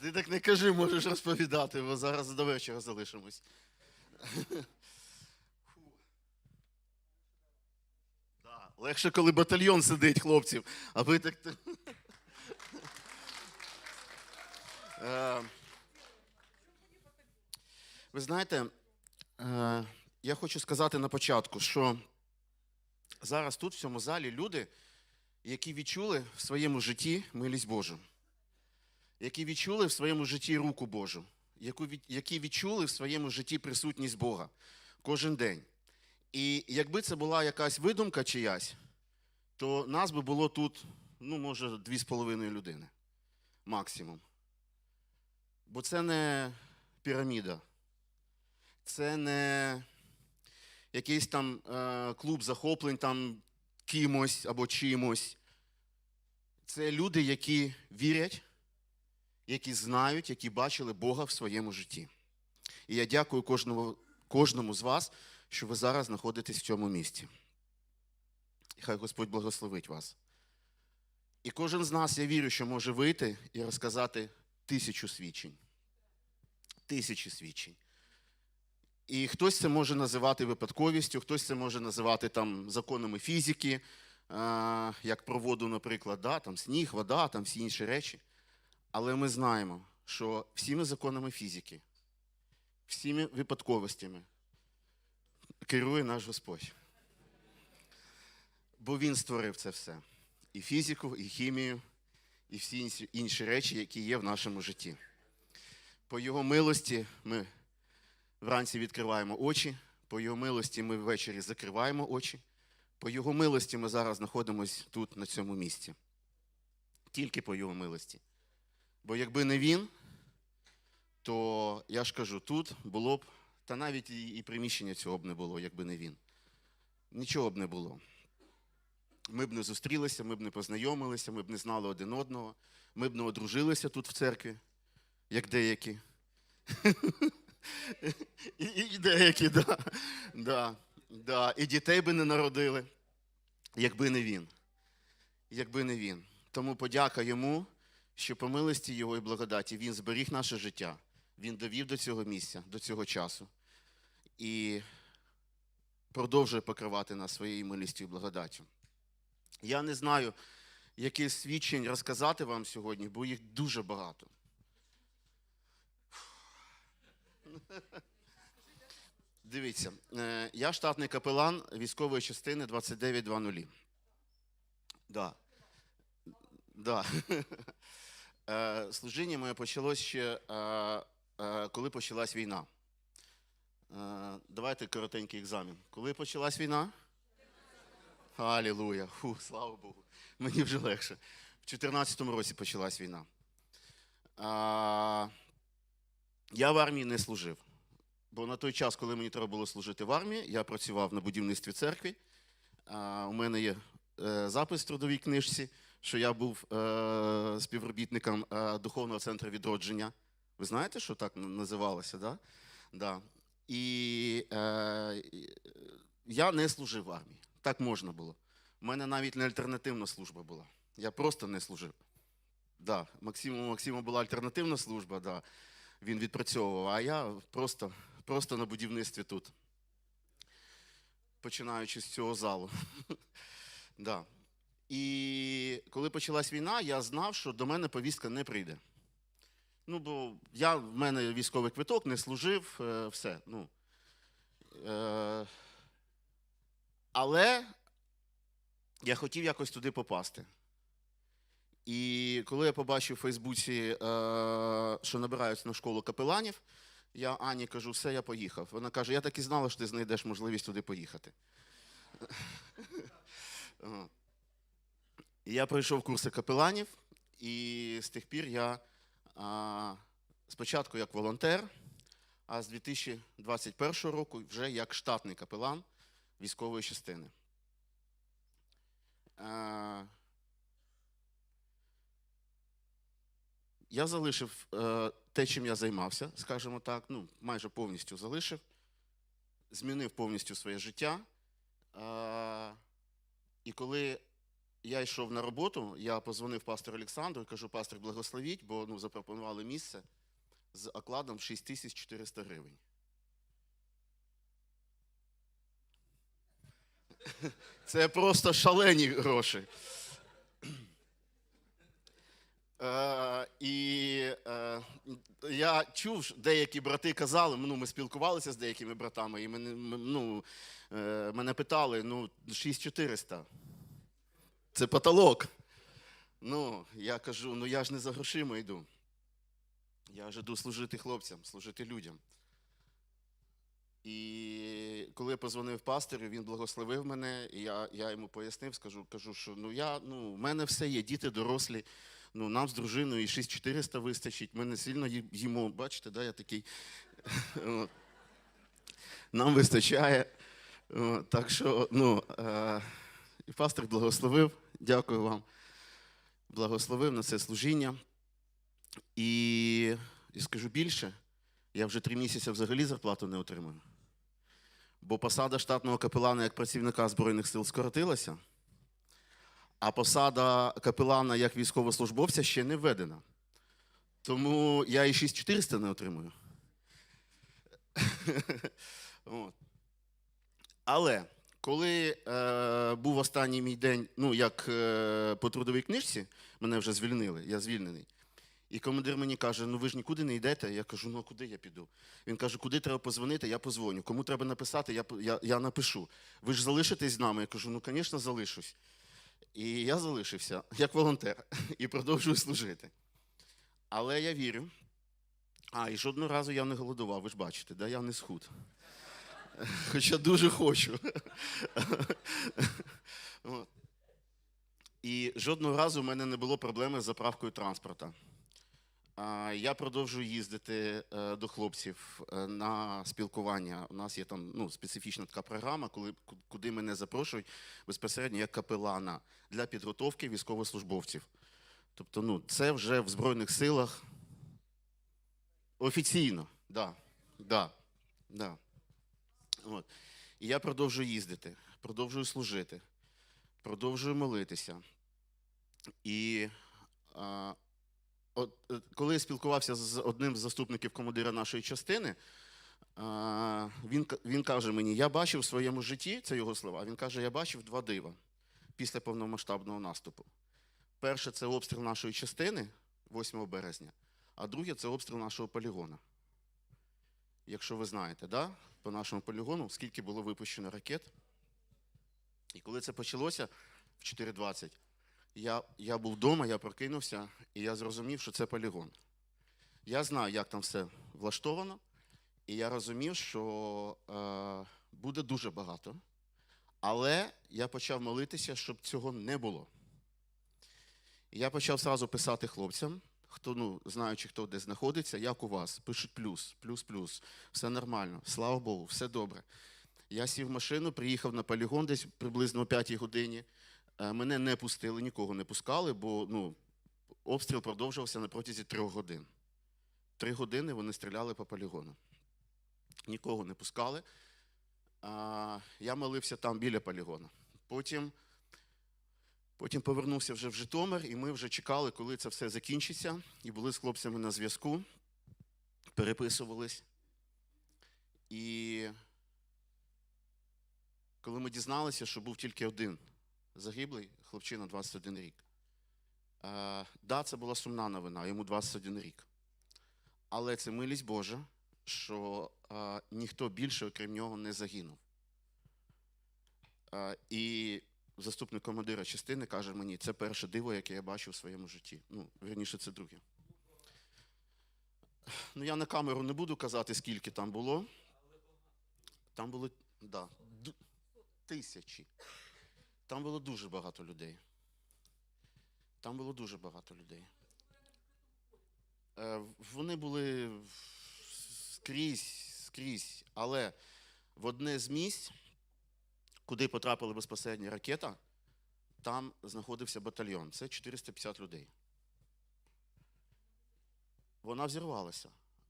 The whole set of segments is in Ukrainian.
Ти так не кажи, можеш розповідати, бо зараз до вечора залишимось. Да, Легше, коли батальйон сидить, хлопців, а ви так. Е, Ви знаєте, е, я хочу сказати на початку, що зараз тут, в цьому залі, люди, які відчули в своєму житті милість Божу, які відчули в своєму житті руку Божу, які відчули в своєму житті присутність Бога кожен день. І якби це була якась видумка чиясь, то нас би було тут, ну, може, дві з половиною людини максимум. Бо це не піраміда, це не якийсь там е, клуб захоплень там кимось або чимось. Це люди, які вірять, які знають, які бачили Бога в своєму житті. І я дякую кожному, кожному з вас, що ви зараз знаходитесь в цьому місці. І хай Господь благословить вас. І кожен з нас, я вірю, що може вийти і розказати тисячу свідчень. Тисячі свідчень. І хтось це може називати випадковістю, хтось це може називати там законами фізики, е, як про воду, наприклад, да, там сніг, вода, там всі інші речі. Але ми знаємо, що всіми законами фізики, всіми випадковостями керує наш Господь. Бо Він створив це все. І фізику, і хімію, і всі інші- речі, які є в нашому житті. По Його милості ми вранці відкриваємо очі, по Його милості ми ввечері закриваємо очі. По Його милості ми зараз знаходимося тут, на цьому місці. Тільки по Його милості. Бо якби не він, то я ж кажу, тут було б, та навіть і, приміщення цього б не було, якби не він. Нічого б не було. Ми б не зустрілися, ми б не познайомилися, ми б не знали один одного, ми б не одружилися тут в церкві, як деякі. І, деякі, да. І дітей би не народили, якби не він. Якби не він. Тому подяка йому, що по милості його і благодаті він зберіг наше життя. Він довів до цього місця, до цього часу. І продовжує покривати нас своєю милістю і благодаттю. Я не знаю, яких свідчень розказати вам сьогодні, бо їх дуже багато. Дивіться, е, я штатний капелан військової частини 2920. Да. Да. Е, Служіння моє почалось ще, е, е, коли почалась війна. Давайте коротенький екзамен. Коли почалась війна? Алілуя. Фу, слава Богу. Мені вже легше. В 2014 році почалась війна. Я в армії не служив. Бо на той час, коли мені треба було служити в армії, я працював на будівництві церкви. У мене є запис в трудовій книжці, що я був е, співробітником е, духовного центру відродження. Ви знаєте, що так називалося? Да? Да. І е, е, я не служив в армії. Так можна було. У мене навіть не альтернативна служба була. Я просто не служив. Да, Максиму, Максима була альтернативна служба, да. він відпрацьовував, а я просто, просто на будівництві тут. Починаючи з цього залу. да. І коли почалась війна, я знав, що до мене повістка не прийде. Ну, бо я, в мене військовий квиток, не служив, е, все. Ну, е, але я хотів якось туди попасти. І коли я побачив у Фейсбуці, е, що набираються на школу капеланів, я Ані кажу, все, я поїхав. Вона каже, я так і знала, що ти знайдеш можливість туди поїхати. Я пройшов курси капеланів, і з тих пір я спочатку як волонтер, а з 2021 року вже як штатний капелан військової частини. Я залишив е, те, чим я займався, скажімо так, ну, майже повністю залишив, змінив повністю своє життя. І коли я йшов на роботу, я позвонив пастору Олександру і кажу, пастор, благословіть, бо ну, запропонували місце з окладом 6400 гривень. Це просто шалені гроші. Е, і е, я чув, деякі брати казали, ну, ми спілкувалися з деякими братами, і мене, м- ну, мене питали, ну, 6400. Це потолок. Ну, я кажу, ну я ж не за грошима йду. Я ж іду служити хлопцям, служити людям. І коли я позвонив пастору, він благословив мене, і я, я йому пояснив, скажу, кажу, що ну я, ну, в мене все є, діти дорослі, ну нам з дружиною і 6400 вистачить, ми не сильно їмо, бачите, да, я такий. Нам вистачає. Так що, ну, е, і пастор благословив, дякую вам. Благословив на це служіння. І, і скажу більше, я вже три місяці взагалі зарплату не отримую. Бо посада штатного капелана як працівника Збройних сил скоротилася, а посада капелана як військовослужбовця ще не введена. Тому я і 6400 не отримую. Але коли е, був останній мій день, ну як е, по трудовій книжці, мене вже звільнили, я звільнений. І командир мені каже: ну ви ж нікуди не йдете. Я кажу, ну а куди я піду? Він каже, куди треба позвонити, я позвоню. Кому треба написати, я, я, я напишу. Ви ж залишитесь з нами? Я кажу, ну, звісно, залишусь. І я залишився як волонтер і продовжую служити. Але я вірю. А, і жодного разу я не голодував, ви ж бачите, да? я не схуд. Хоча дуже хочу. І жодного разу в мене не було проблеми з заправкою транспорта. Я продовжую їздити е, до хлопців е, на спілкування. У нас є там ну, специфічна така програма, коли, куди мене запрошують безпосередньо як капелана для підготовки військовослужбовців. Тобто, ну, це вже в Збройних силах офіційно. Да, да, да. От. І я продовжую їздити, продовжую служити, продовжую молитися. І а, от, е, коли я спілкувався з одним з заступників командира нашої частини, а, він, він каже мені: я бачив в своєму житті, це його слова, він каже, я бачив два дива після повномасштабного наступу. Перше це обстріл нашої частини 8 березня, а друге це обстріл нашого полігону. Якщо ви знаєте, да? По нашому полігону, скільки було випущено ракет. І коли це почалося в 4.20, я, я був вдома, я прокинувся, і я зрозумів, що це полігон. Я знаю, як там все влаштовано, і я розумів, що е, буде дуже багато. Але я почав молитися, щоб цього не було. Я почав сразу писати хлопцям, хто, ну, знаючи, хто де знаходиться, як у вас, пишуть плюс, плюс, плюс, все нормально, слава Богу, все добре. Я сів в машину, приїхав на полігон десь приблизно о 5 годині. Е, Мене не пустили, нікого не пускали, бо ну, обстріл продовжувався на протязі трьох годин. Три години вони стріляли по полігону. Нікого не пускали. Я молився там біля полігону. Потім, потім повернувся вже в Житомир, і ми вже чекали, коли це все закінчиться, і були з хлопцями на зв'язку, переписувались. І коли ми дізналися, що був тільки один загиблий, хлопчина 21 рік. Е, да, це була сумна новина, йому 21 рік. Але це милість Божа, що е, ніхто більше, окрім нього, не загинув. Е, і заступник командира частини каже мені, це перше диво, яке я бачив у своєму житті. Ну, вірніше, це друге. Ну, я на камеру не буду казати, скільки там було. Там було да, тисячі. Там було дуже багато людей. Там було дуже багато людей. Е, Вони були скрізь, скрізь, але в одне з місць, куди потрапила безпосередньо ракета, там знаходився батальйон. Це 450 людей. Вона взірвалася,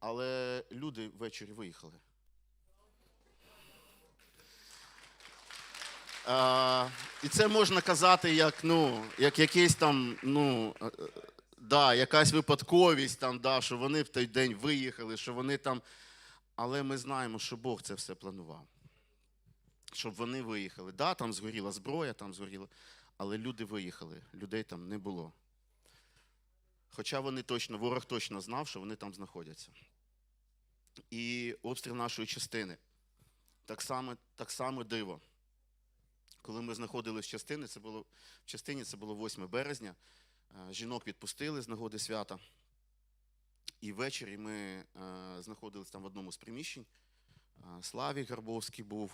але люди ввечері виїхали. А, І це можна казати як, ну, як якийсь там, ну, е, е, да, якась випадковість, там, да, що вони в той день виїхали, що вони там. Але ми знаємо, що Бог це все планував. Щоб вони виїхали. Да, там згоріла зброя, там згоріла. Але люди виїхали, людей там не було. Хоча вони точно, ворог точно знав, що вони там знаходяться. І обстріл нашої частини. Так само, так само диво. Коли ми знаходилися в частині, це було, в частині, це було 8 березня. Е, Жінок відпустили з нагоди свята. І ввечері ми е, знаходилися там в одному з приміщень. Е, Славік Гарбовський був.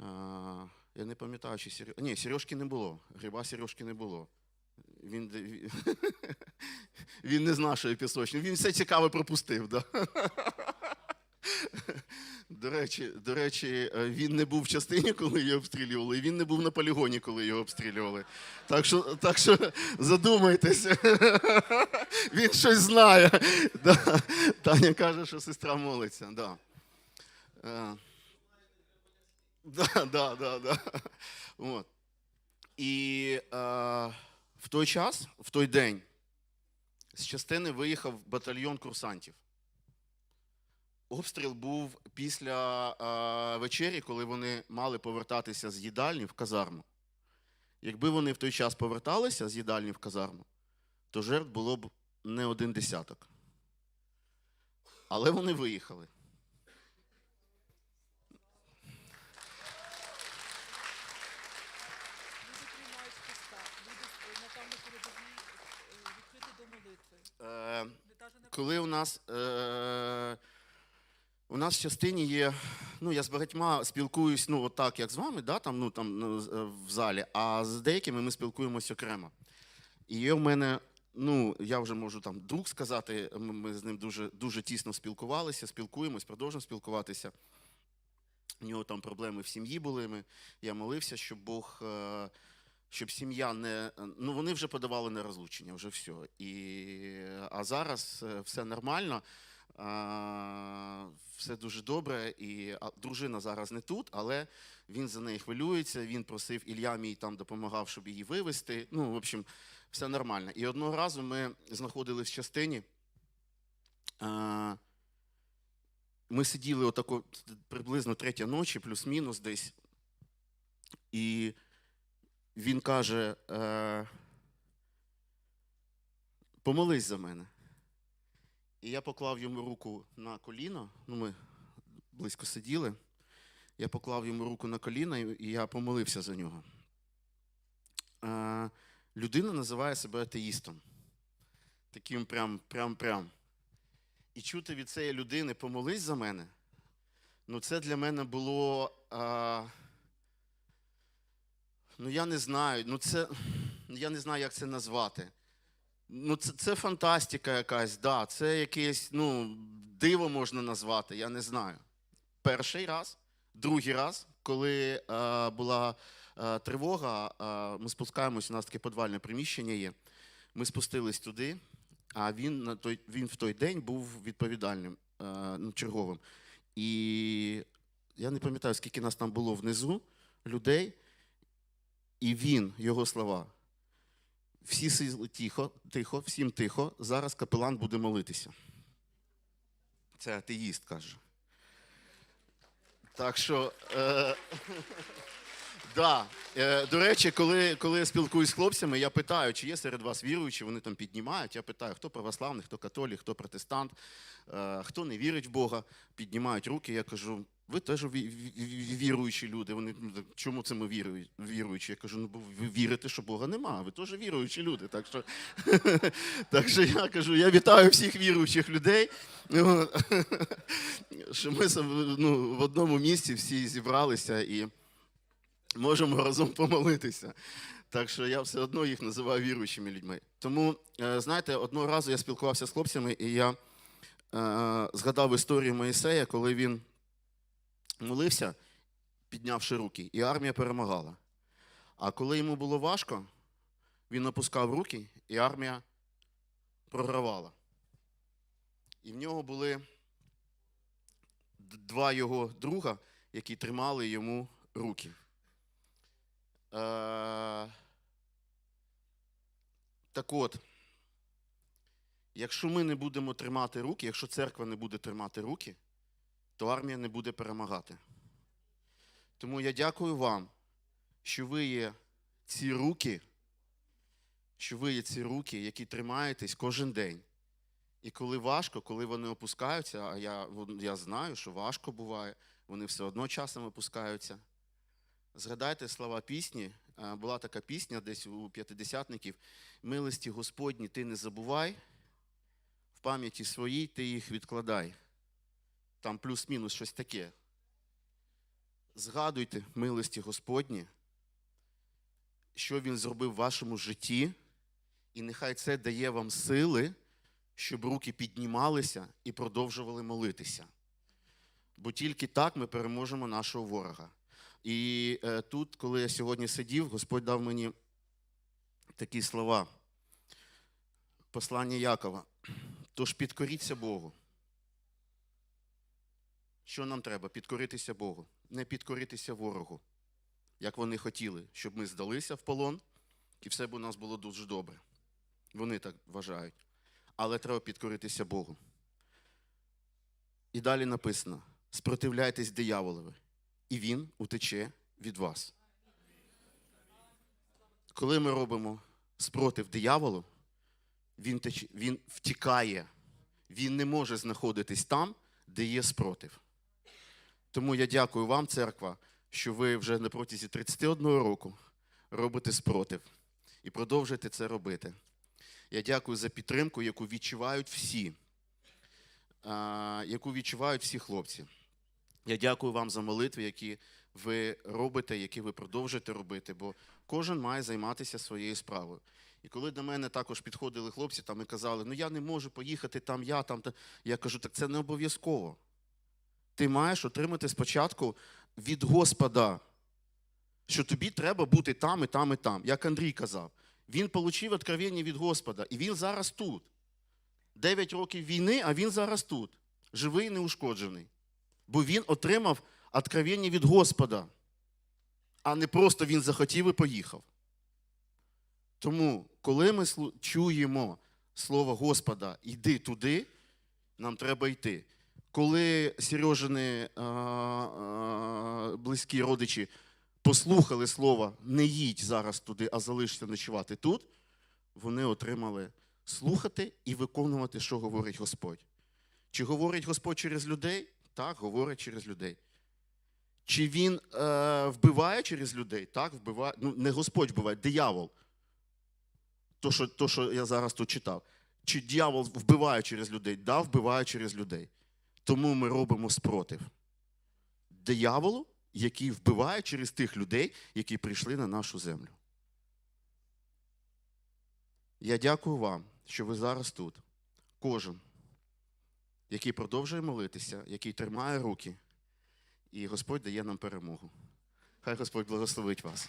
Е, я не пам'ятаю, чи Сереж... Ні, Сережки не було. Гриба Сережки не було. Він, він- не з нашої пісочної. Він все цікаве пропустив. Да? До речі, до речі, е, він не був в частині, коли його обстрілювали, і він не був на полігоні, коли його обстрілювали. Так що, так що задумайтеся. Він щось знає. Да. Таня каже, що сестра молиться. Да. Да, да, да, да. От. І е, в той час, в той день, з частини виїхав батальйон курсантів. Обстріл був після е, вечері, коли вони мали повертатися з їдальні в казарму. Якби вони в той час поверталися з їдальні в казарму, то жертв було б не один десяток. Але вони виїхали. Люди приймають Христа, люди е, на там на передовій е, відкриті до молитви. Е, коли у нас, е, у нас в частині є, ну я з багатьма спілкуюсь, ну отак, як з вами, да, там, ну, там, ну, е, в залі, а з деякими ми спілкуємося окремо. І є в мене, ну, я вже можу там друг сказати, ми, з ним дуже, дуже тісно спілкувалися, спілкуємось, продовжуємо спілкуватися. У нього там проблеми в сім'ї були. Ми, я молився, щоб Бог, щоб сім'я не. Ну, вони вже подавали на розлучення, вже все. І, а зараз е, все нормально, а, все дуже добре. І а, дружина зараз не тут, але він за неї хвилюється. Він просив Ілля мій там допомагав, щоб її вивезти. Ну, в общем, все нормально. І одного разу ми знаходились в частині. А, ми сиділи отако приблизно третя ночі, плюс-мінус десь. І він каже: е, помолись за мене. І я поклав йому руку на коліно. Ну, ми близько сиділи. Я поклав йому руку на коліно, і я помолився за нього. Е, людина називає себе атеїстом. Таким прям, прям, прям. І чути від цієї людини помолись за мене. Ну, це для мене було. А, ну, я не знаю. Ну, це. Я не знаю, як це назвати. Ну, це, це фантастика якась, да. Це якесь, ну, диво можна назвати, я не знаю. Перший раз, другий раз, коли е, була е, тривога, е, ми спускаємось, у нас таке подвальне приміщення є. Ми спустились туди, а він, на той, він в той день був відповідальним, е, ну, черговим. І я не пам'ятаю, скільки нас там було внизу людей, і він, його слова. Всі сиділи тихо, тихо, всім тихо. Зараз капелан буде молитися. Це атеїст каже. Так що. Е, да. е, до речі, коли, коли я спілкуюсь з хлопцями, я питаю, чи є серед вас віруючі, вони там піднімають. Я питаю, хто православний, хто католік, хто протестант, е, хто не вірить в Бога, піднімають руки. Я кажу, ви теж ві- ві- ві- віруючі люди. Вони «Ну, чому це ми віруючі? Я кажу, ну бо ви вірите, що Бога нема. Ви теж віруючі люди. Так що, так що я кажу, я вітаю всіх віруючих людей. Ну, Що ми ну, в одному місці всі зібралися і можемо разом помолитися. Так що я все одно їх називаю віруючими людьми. Тому, е, знаєте, одного разу я спілкувався з хлопцями, і я е, згадав історію Моїсея, коли він молився, піднявши руки, і армія перемагала. А коли йому було важко, він опускав руки, і армія програвала. І в нього були два його друга, які тримали йому руки. Так от, якщо ми не будемо тримати руки, якщо церква не буде тримати руки, то армія не буде перемагати. Тому я дякую вам, що ви є ці руки, що ви є ці руки, які тримаєтесь кожен день. І коли важко, коли вони опускаються, а я, я знаю, що важко буває, вони все одно часом опускаються. Згадайте слова пісні. Була така пісня десь у п'ятидесятників. Милості Господні, ти не забувай, в пам'яті своїй ти їх відкладай. Там плюс-мінус щось таке. Згадуйте милості Господні, що Він зробив в вашому житті, і нехай це дає вам сили, щоб руки піднімалися і продовжували молитися. Бо тільки так ми переможемо нашого ворога. І е, тут, коли я сьогодні сидів, Господь дав мені такі слова. Послання Якова. Тож підкоріться Богу. Що нам треба? Підкоритися Богу, не підкоритися ворогу, як вони хотіли, щоб ми здалися в полон, і все б у нас було дуже добре. Вони так вважають. Але треба підкоритися Богу. І далі написано: спротивляйтесь дияволові, і він утече від вас. Коли ми робимо спротив дияволу, він, теч- він втікає, він не може знаходитись там, де є спротив. Тому я дякую вам, церква, що ви вже на протязі 31 року робите спротив і продовжуєте це робити. Я дякую за підтримку, яку відчувають всі, яку відчувають всі хлопці. Я дякую вам за молитви, які ви робите, які ви продовжуєте робити, бо кожен має займатися своєю справою. І коли до мене також підходили хлопці там і казали, ну я не можу поїхати там, я там. Та... Я кажу, так це не обов'язково. Ти маєш отримати спочатку від Господа, що тобі треба бути там і там і там. Як Андрій казав, він отримав откровення від Господа, і він зараз тут. Дев'ять років війни, а він зараз тут. Живий і неушкоджений. Бо він отримав откровення від Господа, а не просто він захотів і поїхав. Тому, коли ми чуємо слово Господа, йди туди, нам треба йти. Коли Сережини а, а, близькі родичі послухали слово не їдь зараз туди, а залишся ночувати тут, вони отримали слухати і виконувати, що говорить Господь. Чи говорить Господь через людей? Так, говорить через людей. Чи він е, вбиває через людей? Так, вбиває. Ну, не Господь вбиває, диявол. То що, то, що я зараз тут читав. Чи диявол вбиває через людей? Да, вбиває через людей. Тому ми робимо спротив дияволу, який вбиває через тих людей, які прийшли на нашу землю. Я дякую вам, що ви зараз тут. Кожен, який продовжує молитися, який тримає руки, і Господь дає нам перемогу. Хай Господь благословить вас.